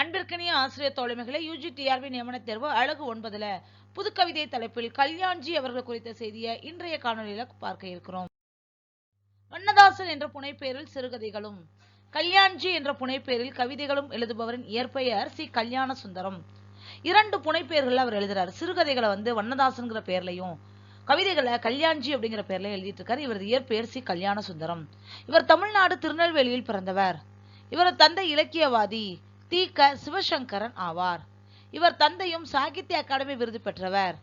அன்பிற்கனிய ஆசிரியர் தோழமைகளை UG TRP நியமன தேர்வு அழகு ஒன்பதுல புதுக்கவிதை தலைப்பில் கல்யாண்ஜி அவர்கள் குறித்த செய்தியை இன்றைய காணொலியில பார்க்க இருக்கிறோம். வண்ணதாசன் என்ற புனைப்பெயரில் சிறுகதைகளும் கல்யாண்ஜி என்ற புனைப்பெயரில் கவிதைகளும் எழுதுபவரின் இயற்பெயர் சி. கல்யாண சுந்தரம் இரண்டு புனைப்பெயர்கள் அவர் எழுதுறாரு. சிறுகதைகளை வந்து வண்ணதாசன்கிற பெயர்லையும் கவிதைகளை கல்யாண்ஜி அப்படிங்கிற பெயர்ல எழுதிட்டு இருக்காரு இவரது இயற்பெயர் சி. கல்யாண சுந்தரம் இவர் தமிழ்நாடு திருநெல்வேலியில் பிறந்தவர். இவரது தந்தை இலக்கியவாதி. தி க சிவசங்கரன் ஆவார். இவர் தந்தையும் சாகித்ய அகாடமி விருது பெற்றவர்.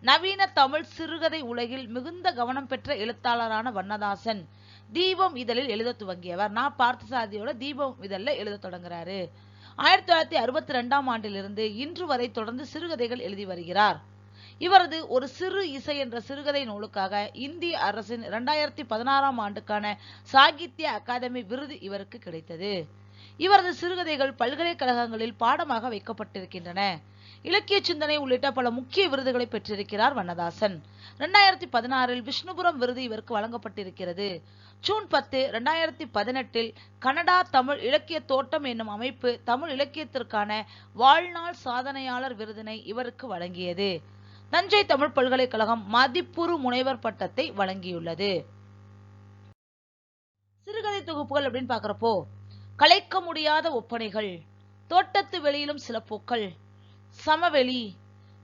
நவீன தமிழ் சிறுகதை உலகில் மிகுந்த கவனம் பெற்ற எழுத்தாளரான வண்ணதாசன் தீபம் இதழில் எழுத துவங்கியவர். நான் பார்த்த சாதியோட தீபம் இதழில் எழுத தொடங்குறாரு. ஆயிரத்தி தொள்ளாயிரத்தி அறுபத்தி ரெண்டாம் ஆண்டிலிருந்து இன்று வரை தொடர்ந்து சிறுகதைகள் எழுதி வருகிறார். இவரது ஒரு சிறு இசை என்ற சிறுகதை நூலுக்காக இந்திய அரசின் இரண்டாயிரத்தி பதினாறாம் ஆண்டுக்கான சாகித்ய அகாதமி விருது இவருக்கு கிடைத்தது. இவரது சிறுகதைகள் பல்கலைக்கழகங்களில் பாடமாக வைக்கப்பட்டிருக்கின்றன. இலக்கிய சிந்தனை உள்ளிட்ட பல முக்கிய விருதுகளை பெற்றிருக்கிறார் வண்ணதாசன். இரண்டாயிரத்தி பதினாறில் விஷ்ணுபுரம் விருது இவருக்கு வழங்கப்பட்டிருக்கிறது. ஜூன் பத்து இரண்டாயிரத்தி பதினெட்டில் கனடா தமிழ் இலக்கிய தோட்டம் என்னும் அமைப்பு தமிழ் இலக்கியத்திற்கான வாழ்நாள் சாதனையாளர் விருதினை இவருக்கு வழங்கியது. தஞ்சை தமிழ் பல்கலைக்கழகம் மதிப்புறு முனைவர் பட்டத்தை வழங்கியுள்ளது. சிறுகதை தொகுப்புகள் அப்படின்னு பாக்குறப்போ கலைக்க முடியாத ஒப்பனைகள் தோட்டத்து வெளியிலும் சில பூக்கள் சமவெளி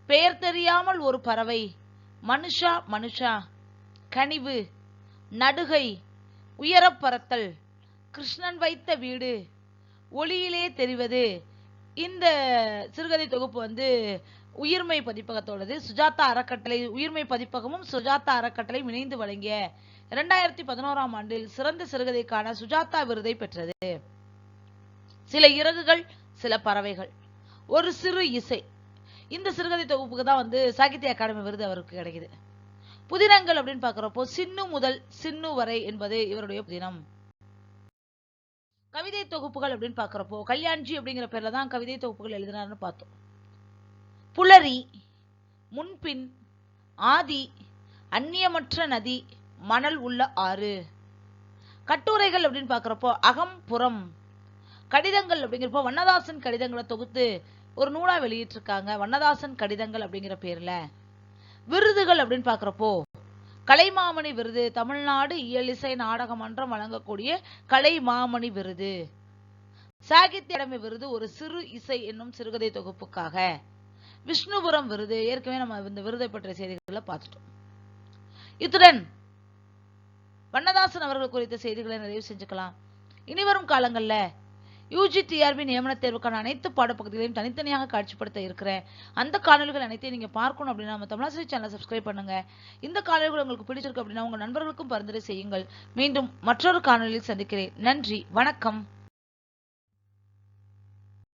பெயர் தெரியாமல் ஒரு பறவை மனுஷா மனுஷா கனிவு நடுகை உயரப்பறத்தல் கிருஷ்ணன் வைத்த வீடு ஒளியிலே தெரிவது. இந்த சிறுகதை தொகுப்பு வந்து உயிர்மை பதிப்பகத்தோடது சுஜாதா அறக்கட்டளை உயிர்மை பதிப்பகமும் சுஜாதா அறக்கட்டளை இணைந்து வழங்கிய இரண்டாயிரத்தி பதினோராம் ஆண்டில் சிறந்த சிறுகதைக்கான சுஜாதா விருதை பெற்றது. சில இறகுகள் சில பறவைகள். ஒரு சிறு இசை. இந்த சிறுகதை தொகுப்புக்கு தான் வந்து சாகித்ய அகாடமி விருது அவருக்கு கிடைக்குது. புதினங்கள் அப்படின்னு பாக்குறப்போ சின்னு முதல் சின்னு வரை என்பது இவருடைய புதினம். கவிதை தொகுப்புகள் அப்படின்னு பாக்குறப்போ கல்யாண்ஜி அப்படிங்கிற பேர்ல தான் கவிதை தொகுப்புகள் எழுதினார்னு பார்த்தோம். புலரி முன்பின் ஆதி அந்நியமற்ற நதி மணல் உள்ள ஆறு. கட்டுரைகள் அப்படின்னு பார்க்குறப்போ அகம் புறம். கடிதங்கள் அப்படிங்கிறப்போ வண்ணதாசன் கடிதங்களை தொகுத்து ஒரு நூலா வெளியிட்டிருக்காங்க. வண்ணதாசன் கடிதங்கள் அப்படிங்கிற பேர்ல. விருதுகள் அப்படின்னு பார்க்குறப்போ கலைமாமணி விருது தமிழ்நாடு இயலிசை நாடக மன்றம் வழங்கக்கூடிய கலைமாமணி விருது. சாகித்ய அடமை விருது ஒரு சிறு இசை என்னும் சிறுகதை தொகுப்புக்காக. விஷ்ணுபுரம் விருது ஏற்கனவே நம்ம இந்த விருதை பற்றிய செய்திகளை பார்த்துட்டோம். இத்துடன் வண்ணதாசன் அவர்கள் குறித்த செய்திகளை நிறைவு செஞ்சுக்கலாம். இனிவரும் காலங்களில் யூஜி டிஆர்பி நியமன தேர்வுக்கான அனைத்து பாடப்பகுதிகளையும் தனித்தனியாக காட்சிப்படுத்த இருக்கிறேன் அந்த காணொலிகள் அனைத்தையும் நீங்க பார்க்கணும் அப்படின்னா நம்ம தமிழாசிரி சேனலை சப்ஸ்கிரைப் பண்ணுங்க. இந்த காணொலிகள் உங்களுக்கு பிடிச்சிருக்கு அப்படின்னா உங்க நண்பர்களுக்கும் பரிந்துரை செய்யுங்கள். மீண்டும் மற்றொரு காணொலியில் சந்திக்கிறேன். நன்றி. வணக்கம்.